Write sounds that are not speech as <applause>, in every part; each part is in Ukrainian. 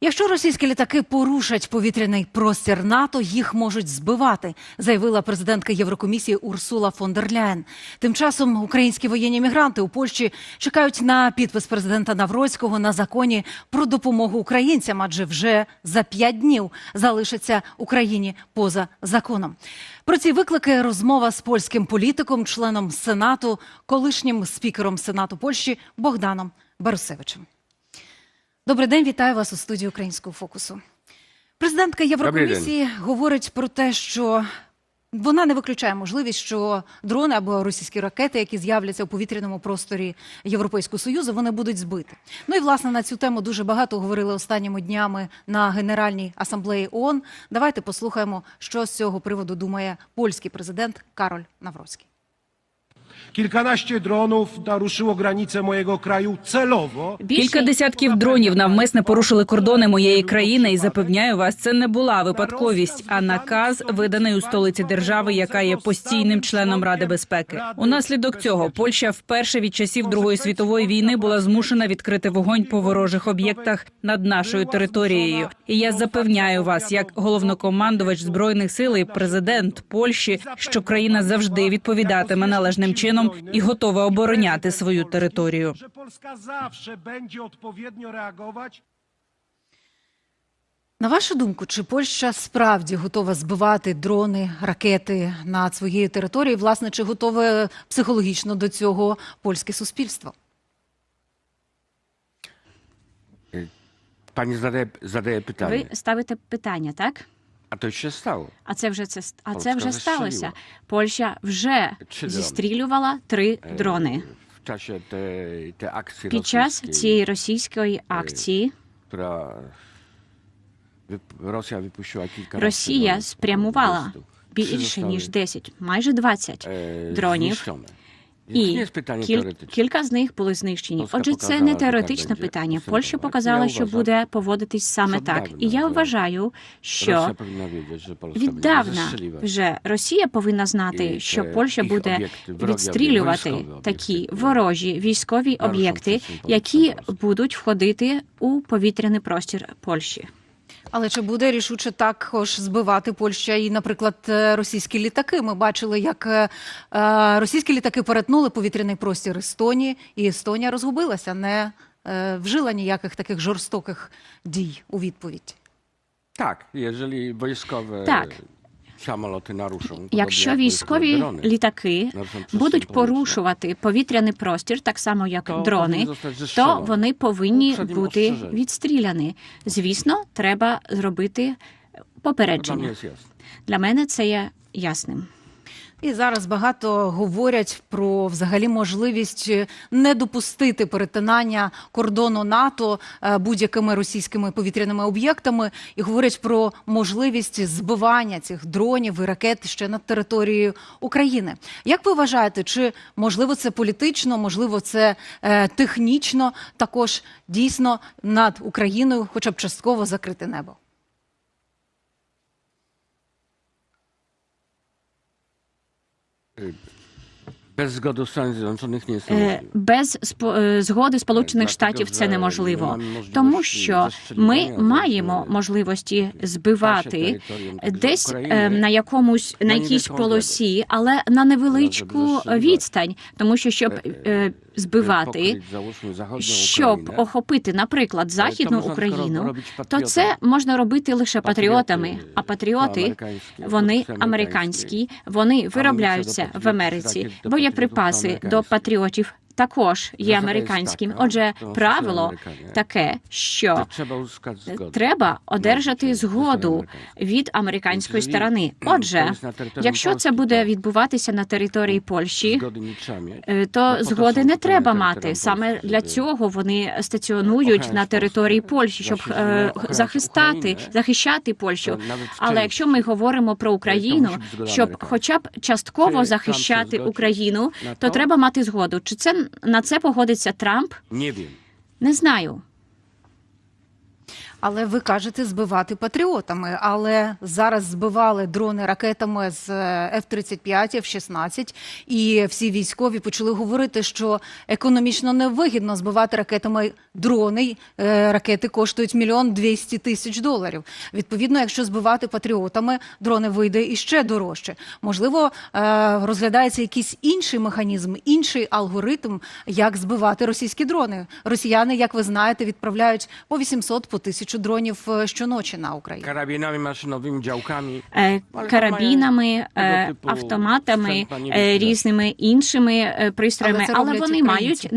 Якщо російські літаки порушать повітряний простір НАТО, їх можуть збивати, заявила президентка Єврокомісії Урсула фон дер Ляєн. Тим часом українські воєнні мігранти у Польщі чекають на підпис президента Навроцького на законі про допомогу українцям, адже вже за п'ять днів залишаться Україні поза законом. Про ці виклики розмова з польським політиком, членом Сенату, колишнім спікером Сенату Польщі Богданом Барусевичем. Добрий день, вітаю вас у студії Українського фокусу. Президентка Єврокомісії говорить про те, що вона не виключає можливість, що дрони або російські ракети, які з'являться у повітряному просторі Європейського союзу, вони будуть збиті. Ну і власне на цю тему дуже багато говорили останніми днями на Генеральній асамблеї ООН. Давайте послухаємо, що з цього приводу думає польський президент Кароль Навроцький. Kilkanaście dronów naruszyło granice mojego kraju celowo. Кілька десятків дронів навмисне порушили кордони моєї країни, і запевняю вас, це не була випадковість, а наказ виданий у столиці держави, яка є постійним членом Ради безпеки. Унаслідок цього Польща вперше від часів Другої світової війни була змушена відкрити вогонь по ворожих об'єктах над нашою територією. І я запевняю вас, як головнокомандувач збройних сил і президент Польщі, що країна завжди відповідатиме належним чином і готова обороняти свою територію. Polska zawsze będzie odpowiednio reagować На вашу думку, чи Польща справді готова збивати дрони, ракети над своєю територією? Власне, чи готове психологічно до цього польське суспільство? Pani zadaje, zadaje pytanie, Ви ставите питання, так? To już się stało. А це вже це а Польська це вже сталося. Польща вже Чи зістрілювала три дрони W czasie tej, tej akcji під час цієї російської акції. która wyp- Rosja wypuściła kilka Росія спрямувала більше ніж 10, майже 20 e, дронів. І кіль, кілька з них були знищені. Отже, це не теоретичне питання. Польща показала, що буде поводитись саме так. І я вважаю, що Віддавна вже Росія повинна знати, що Польща буде відстрілювати такі ворожі військові об'єкти, які будуть входити у повітряний простір Польщі. Але чи буде рішуче також збивати Польща і, наприклад, е, російські літаки? Ми бачили, як е, е, російські літаки перетнули повітряний простір Естонії, і Естонія розгубилася, не вжила ніяких таких жорстоких дій у відповідь. Так, якщо wojskowe Tak. Якщо військові літаки будуть порушувати повітряний простір, так само як дрони, то вони повинні бути відстріляні. Звісно, треба зробити попередження. Для мене це є ясним. І зараз багато говорять про взагалі можливість е, не допустити перетинання кордону НАТО е, будь-якими російськими повітряними об'єктами, і говорять про можливість збивання цих дронів і ракет ще над територією України. Як ви вважаєте, чи можливо це політично, можливо, це е, технічно також дійсно над Україною, хоча б частково закрити небо? Bez згоди Станів Zjednoczonych не Е, możliwe. Без е, згоди Сполучених Е, Штатів це неможливо, тому що ми маємо можливості збивати десь на якомусь на якійсь полосі, але на невеличку відстань, тому що щоб збивати. załóżmy, Щоб охопити, наприклад, західну Україну, то це можна робити лише патріотами. А патріоти вони американські, вони виробляються в Америці. Боєприпаси до патріотів також є американським. Отже, правило таке, що треба одержати згоду від американської сторони. Отже, якщо це буде відбуватися на території Польщі. Е, То згоди не треба мати. Саме для цього вони стаціонують на території Польщі, щоб е, захистати, захищати Польщу. Але якщо ми говоримо про Україну, щоб хоча б частково захищати Україну, то? треба мати згоду. Чи це на це погодиться Трамп? Ні, він. Не знаю. Але ви кажете збивати патріотами. Але зараз збивали дрони ракетами з е, F-35, F-16, і всі військові почали говорити, що економічно невигідно збивати ракетами дрони. Е, Ракети коштують мільйон двісті тисяч доларів. Відповідно, якщо збивати патріотами, дрони вийде іще дорожче. Можливо, е, розглядається якийсь інший механізм, інший алгоритм, як збивати російські дрони. Росіяни, як ви знаєте, відправляють по 800, по 1000 дронів е, щоночі на Україну. Karabinami maszynowymi, działkami. Е, Карабінами, е, типу автоматами, різними іншими пристроями, Але але вони українці. мають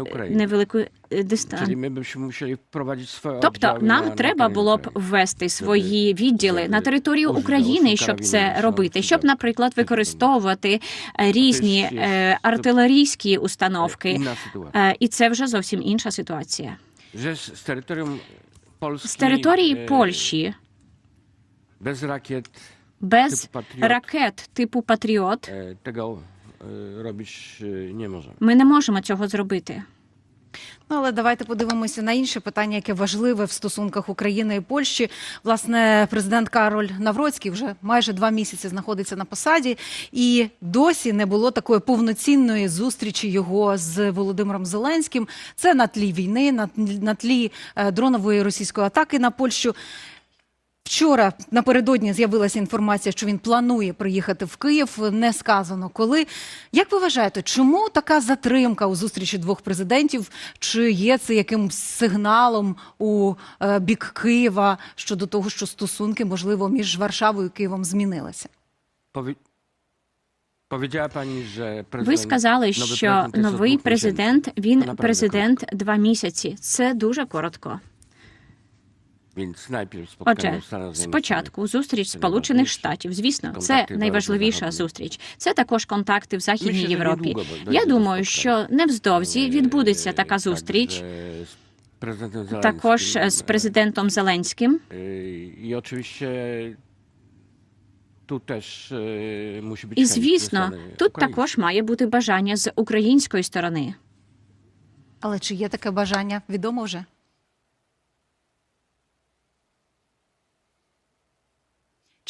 України. невелику дистанцію. byśmy musieli wprowadzić swoje Тобто нам треба було б ввести свої відділи на територію України, щоб це робити, щоб, наприклад, використовувати різні артилерійські установки. І це вже зовсім інша ситуація. Z terytorium Polski... З території e, Польщі Bez rakiet без Patriot ракет типу Патріот e, e, robić e, nie możemy. ми не можемо цього зробити. Ну, але давайте подивимося на інше питання, яке важливе в стосунках України і Польщі. Власне, президент Кароль Навроцький вже майже два місяці знаходиться на посаді, і досі не було такої повноцінної зустрічі його з Володимиром Зеленським. Це на тлі війни, на, тлі е, дронової російської атаки на Польщу. Вчора напередодні з'явилася інформація, що він планує приїхати в Київ. Не сказано коли. Як ви вважаєте, чому така затримка у зустрічі двох президентів? Чи є це якимсь сигналом у е, бік Києва щодо того, що стосунки можливо між Варшавою і Києвом змінилися? Że Ви сказали, що новий президент він президент два місяці. Це дуже коротко. Najpierw Отже, спочатку зустріч Сполучених. Штатів. Звісно, це найважливіша зустріч. Це також контакти в Західній Європі. Я думаю, що невздовзі відбудеться така зустріч. z prezydentem Також е, з президентом Зеленським. E, I oczywiście tu też e, І звісно, тут також має бути бажання з української сторони. Але чи є таке бажання? Відомо вже?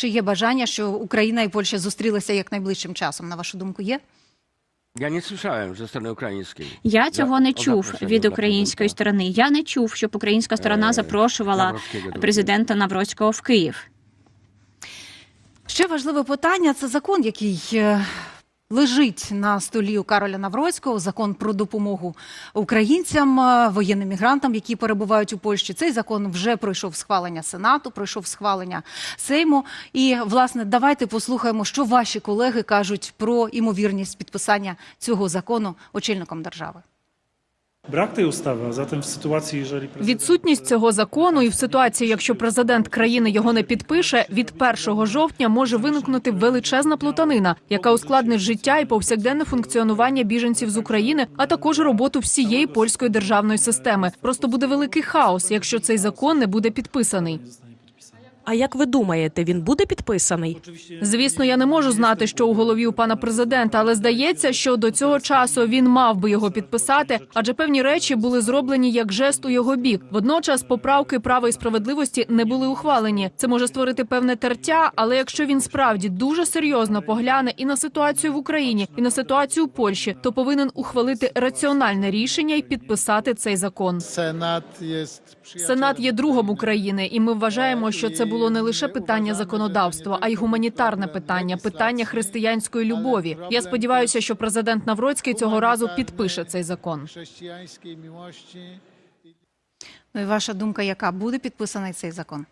Чи є бажання, що Україна і Польща зустрілися як найближчим часом? На вашу думку, є? Я не słyszałem зі сторони української. Я цього не чув від української сторони. Я не чув, щоб українська сторона Е, запрошувала президента Навроцького в Київ. Ще важливе питання це закон, який е, лежить на столі у Кароля Навроцького. Закон про допомогу українцям, е, воєнним мігрантам, які перебувають у Польщі. Цей закон вже пройшов схвалення Сенату, пройшов схвалення Сейму. І власне давайте послухаємо, що ваші колеги кажуть про імовірність підписання цього закону очільником держави. Brak tej ustawy, a zatem w sytuacji, jeżeli. Відсутність цього закону і в ситуації, якщо президент країни його не підпише, від 1 жовтня може виникнути величезна плутанина, яка ускладнить життя і повсякденне функціонування біженців з України, а також роботу всієї польської державної системи. Просто буде великий хаос, якщо цей закон не буде підписаний. А як ви думаєте, він буде підписаний? Звісно, я не можу знати, що у голові у пана президента, але здається, що до цього часу він мав би його підписати, адже певні речі були зроблені як жест у його бік. Водночас поправки права і справедливості не були ухвалені. Це може створити певне тертя, але якщо він справді дуже серйозно погляне і на ситуацію в Україні, і на ситуацію у Польщі, то повинен ухвалити раціональне рішення і підписати цей закон. Сенат є другом України, і ми вважаємо, що це було не лише питання законодавства, а й гуманітарне питання, питання християнської любові. Я сподіваюся, що президент Навроцький цього разу підпише цей закон. Ну і ваша думка, яка буде підписаний цей закон?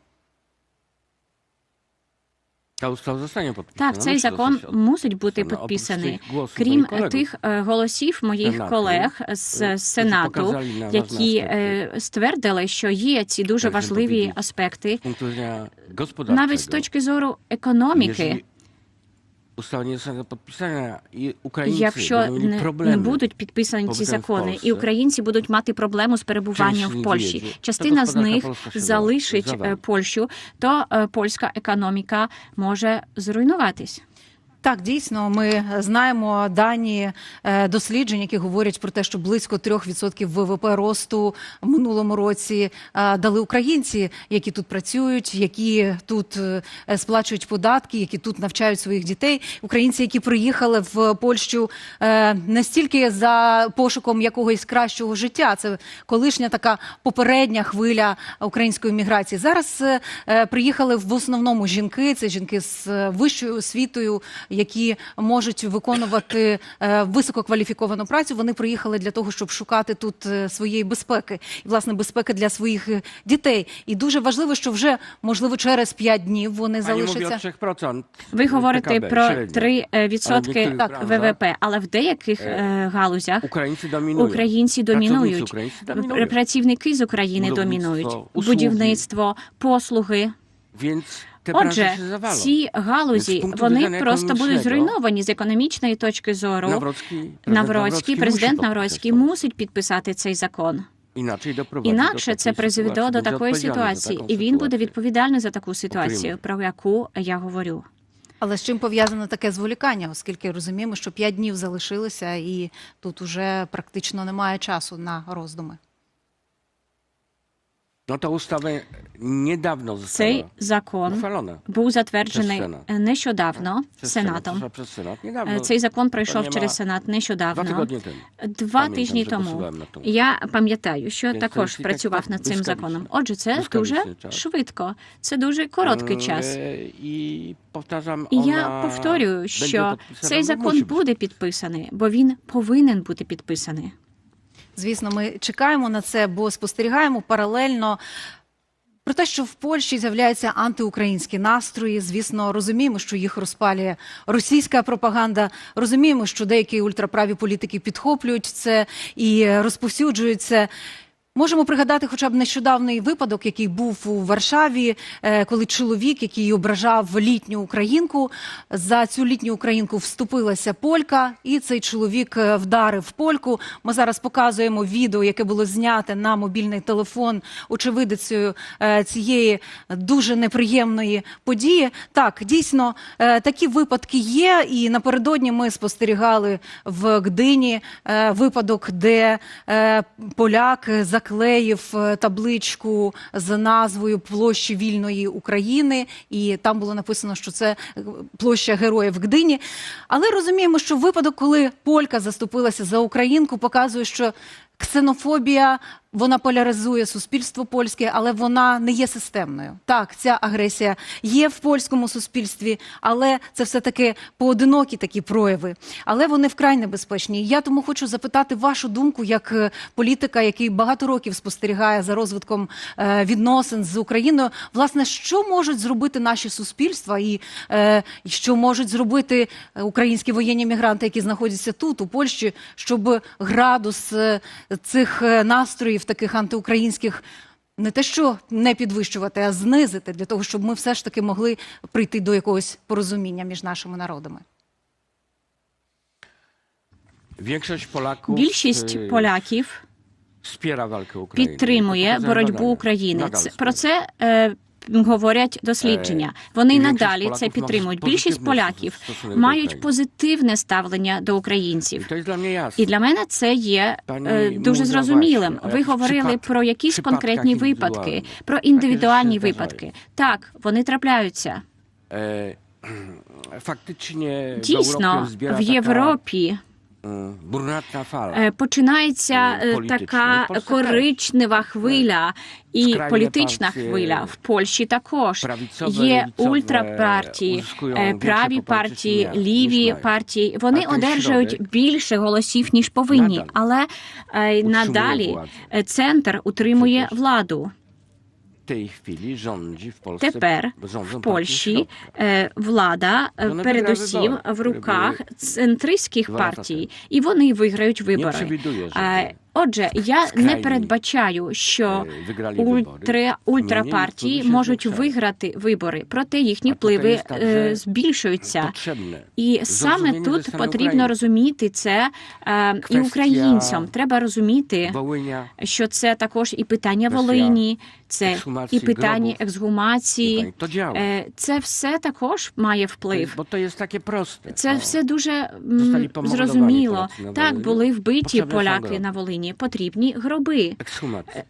Так, цей Musi закон zostać od- мусить бути підписаний. Крім тих е, голосів моїх Сенату, колег е, з Сенату, показали які е, ствердили, що є ці дуже важливі аспекти, навіть з точки зору економіки. Jeżeli підписання, і українці Якщо не, не будуть підписані ці закони, і українці будуть мати проблему з перебуванням в Польщі. Частина з них залишить е, Польщу, то е, польська економіка може зруйнуватись. Так, дійсно, ми знаємо дані е, досліджень, які говорять про те, що близько 3% ВВП росту минулому році е, дали українці, які тут працюють, які тут е, сплачують податки, які тут навчають своїх дітей. Українці, які приїхали в Польщу не стільки за пошуком якогось кращого життя, це колишня така попередня хвиля української міграції. Зараз приїхали в основному жінки. Це жінки з вищою освітою, які можуть виконувати е, висококваліфіковану працю. Вони приїхали для того, щоб шукати тут е, своєї безпеки і власне безпеки для своїх е, дітей. І дуже важливо, що вже можливо через 5 днів вони залишаться. 3%. Ви говорите про średnio. 3 Але в відсотки niektórych ВВП, але в деяких галузях Українці домінують. українці домінують. Працівники з України домінують. Будівництво, послуги. Отже, ці галузі вони просто будуть зруйновані з економічної точки зору. Навроцький, президент Навроцький, президент Навроцький мусить підписати цей закон. Інакше це призведе до такої ситуації, і він буде відповідальний за таку ситуацію, про яку я говорю. Але з чим пов'язане таке зволікання, оскільки розуміємо, що 5 днів залишилося, і тут уже практично немає часу на роздуми. No to ustawę niedawno Цей została закон uchwalona. був затверджений Przez Senat. нещодавно Przez Сенатом. Senat, przez Senat. Е, Niedawno. Цей закон пройшов нема через Сенат Dwa нещодавно. tygodnie temu. Два Пам'ятаю, тижні що тому працював на тому. я пам'ятаю, що Він також це працював так над цим блискавично. законом. Отже, це Блискавичний дуже час. швидко. Це дуже короткий час. І повторюю, І я повторюю, буде що підписана, цей ну, закон мусить бути. буде підписаний, бо він повинен бути підписаний. Звісно, ми чекаємо на це, бо спостерігаємо паралельно. Про те, що в Польщі з'являються антиукраїнські настрої, звісно, розуміємо, що їх розпалює російська пропаганда. Розуміємо, що деякі ультраправі політики підхоплюють це і розповсюджують це. Можемо пригадати хоча б нещодавний випадок, який був у Варшаві, е, коли чоловік, який ображав літню українку, за цю літню українку вступилася полька, і цей чоловік е, вдарив польку. Ми зараз показуємо відео, яке було зняте на мобільний телефон очевидицею е, цієї дуже неприємної події. Так, дійсно, такі випадки є. І напередодні ми спостерігали в Гдині випадок, де поляк заклеїв е, табличку з назвою площі вільної України, і там було написано, що це е, площа героїв Гдині. Але розуміємо, що випадок, коли полька заступилася за українку, показує, що ксенофобія вона поляризує суспільство польське, але вона не є системною. Так, ця агресія є в польському суспільстві, але це все таки поодинокі такі прояви. Але вони вкрай небезпечні. Я тому хочу запитати вашу думку як е, політика, який багато років спостерігає за розвитком е, відносин з Україною. Власне, що можуть зробити наші суспільства, і е, що можуть зробити українські воєнні мігранти, які знаходяться тут, у Польщі, щоб градус цих е, настроїв, таких антиукраїнських. Не те, що не підвищувати, а знизити для того, щоб ми все ж таки могли прийти до якогось порозуміння між нашими народами. Більшість e, поляків wspiera walkę Ukrainy. підтримує боротьбу. України. Про це е, говорять дослідження. Вони і надалі це підтримують. Більшість поляків мають позитивне ставлення до українців. І для мене це є е, дуже зрозумілим. Ви говорили про якісь конкретні випадки, про індивідуальні випадки. Так, вони трапляються. <clears throat> E, Дійсно, в Європі brunatna е, починається Е, е, така Польщі коричнева хвиля і політична хвиля. В Польщі також. є ультрапартії, е, праві партії, ліві партії. Вони одержують більше голосів ніж повинні, але е, надалі е, центр утримує владу. W tej chwili rządzi w Polsce Тепер в Польщі е, влада е, передусім в руках центристських партій, і вони виграють вибори. Е, Отже, я не передбачаю, що e, ультра, ультрапартії можуть виграти вибори, проте їхні впливи е, збільшуються. І саме тут потрібно розуміти це е, і українцям. Треба розуміти, що це також і питання Волині, Це і питання ексгумації. Е, Це все також має вплив. Це все дуже м, зрозуміло. Так були вбиті поляки на Волині. Потрібні гроби.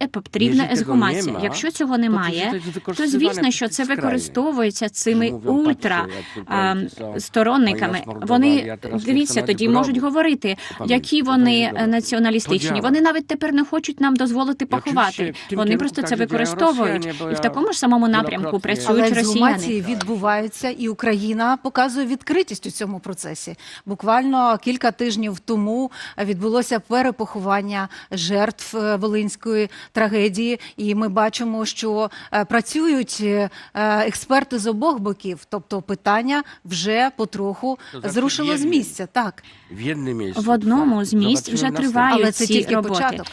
Е, Потрібна Якщо ексгумація. Якщо цього немає, то звісно, що це використовується цими ультра są. сторонниками. Вони дивіться, тоді можуть говорити, які вони е, націоналістичні. Вони навіть тепер не хочуть нам дозволити поховати. Вони просто це використовують і в такому ж самому напрямку працюють росіяни. відбуваються, і Україна показує відкритість у цьому процесі. Буквально кілька тижнів тому відбулося перепоховання жертв е, волинської трагедії, і ми бачимо, що е, працюють е, експерти з обох боків. Тобто питання вже потроху зрушило з місця. Так, W. В одному з місць вже тривають але це ці тільки роботи. початок.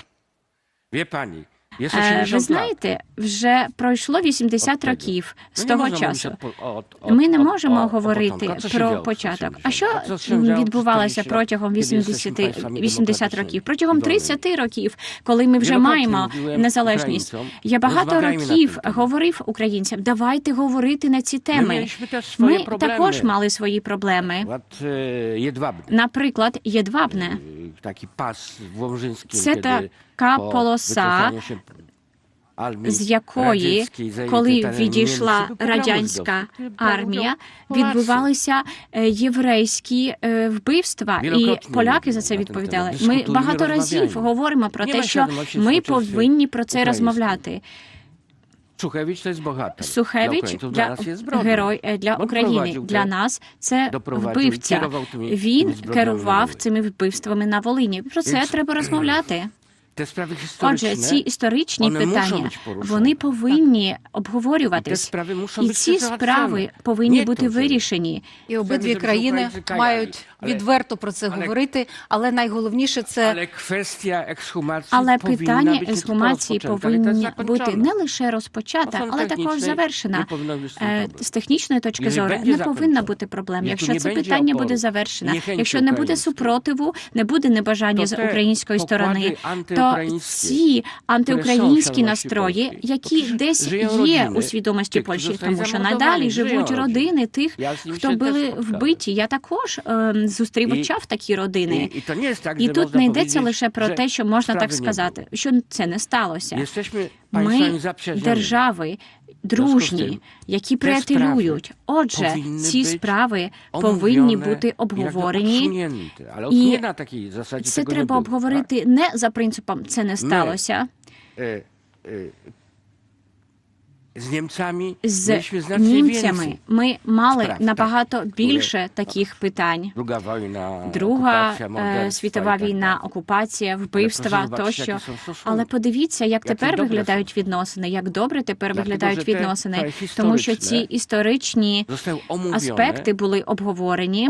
Wie pani, 80 Ви знаєте, вже пройшло 80 Od tego. років з того часу. Ми не можемо говорити про початок. 80 А що відбувалося przez 40 протягом lat, kiedy 80, jesteśmy państwami 80 demokratycznymi років? Протягом i wolnymi? 30 років, коли ми вже маємо незалежність. Я багато років говорив українцям, давайте говорити на ці теми. Ми також мали свої проблеми. E. Наприклад, Єдвабне. Taki pas w Це така полоса, з якої, коли відійшла радянська армія, відбувалися е, єврейські е, вбивства, і поляки за це відповідали. Ми багато разів говоримо про те, що ми повинні про це розмовляти. Сухевич jest bohater. Сухевич для нас є збродник. герой е, для України. Для нас це вбивця. Він керував цими вбивствами на Волині. Про це треба розмовляти. Te sprawy Отже, ці історичні питання вони повинні обговорюватись. І ці справи повинні бути вирішені. І обидві країни мають відверто про це говорити, але найголовніше це Але питання ексгумації повинні бути не лише розпочата, але також завершена. Е. З технічної точки зору не повинна бути проблем. Якщо це питання буде завершено, якщо не буде супротиву, не буде небажання з української сторони, то ці антиукраїнські настрої, які десь є у свідомості Польщі, тому що надалі живуть родини. тих, хто були вбиті. Я також ем, зустрічав такі родини. I to nie jest tak, І тут не йдеться лише про те, що можна так сказати, що це не сталося. Ми держави дружні, які приятелюють. Отже, ці справи повинні бути обговорені. І Це треба обговорити не за принципом це не сталося. tak? E, e, Z Niemcami З mieliśmy znacznie німцями ми мали набагато більше таких питань. Друга е, світова війна, окупація, вбивства тощо. Але подивіться, як тепер виглядають відносини, як добре тепер виглядають відносини, тому що ці історичні аспекти були обговорені.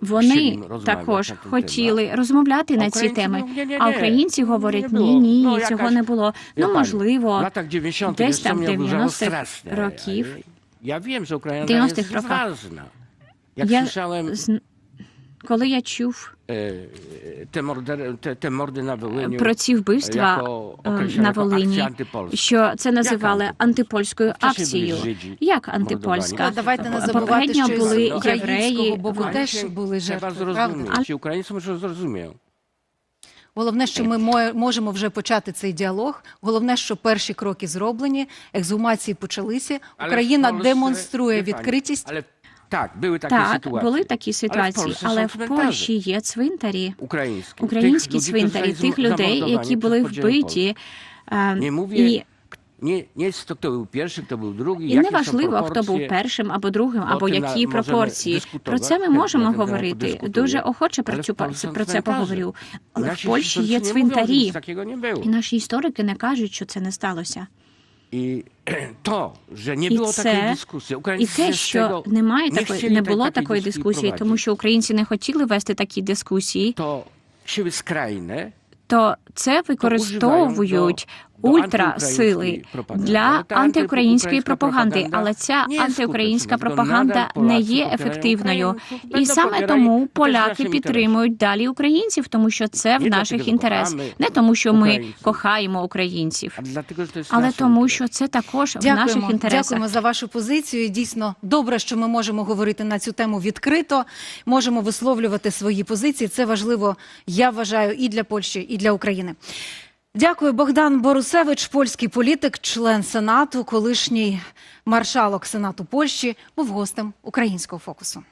Вони також хотіли розмовляти на ці теми. А українці ну, говорять: ні, ні, Ну, цього не було. Ну можливо, latach 90. десь там mnie oburzało 90-х strasznie. років. Ja wiem, że Ukraina 90-х jest роках. ważna. Jak Я słyszałem коли я чув te, morder, te, te mordy na про ці вбивства е, на Волині, що це називали антипольською акцією. Як антипольська? mordowani. давайте не забувати, що були євреї, вони теж були жертви, правда? zrozumieć. Ci Ukraińcy może zrozumieją. Головне, що ми можемо вже почати цей діалог. Головне, що перші кроки зроблені, ексгумації почалися. Україна демонструє відкритість. Так, були такі Так, були такі ситуації, але в. Польщі є цвинтарі, українські українські цвинтарі, тих людей, які були вбиті. е, І jest to, kto był pierwszy, kto był drugi, І не важливо, хто був першим або другим, або які пропорції. Про це ми можемо говорити. Дуже охоче про цю про це поговорю. Але в Польщі є цвинтарі, і наші історики не кажуть, що це не сталося. I to, że nie І <clears throat> było це- takiej. І те, що немає такої, не було такої дискусії, тому що українці не хотіли вести такі дискусії, to siły skrajne то це використовують ультрасили для антиукраїнської пропаганди, але ця антиукраїнська пропаганда не є ефективною. І саме тому поляки підтримують далі українців, тому що це в наших інтересах, не тому, що ми кохаємо українців, але тому, що це також в наших інтересах. дякуємо за вашу позицію. Дійсно добре, що ми можемо говорити на цю тему відкрито, можемо висловлювати свої позиції. Це важливо, я вважаю, і для Польщі, і для України. Дякую, Богдан Борусевич, польський політик, член Сенату, колишній маршалок Сенату Польщі, був гостем українського фокусу.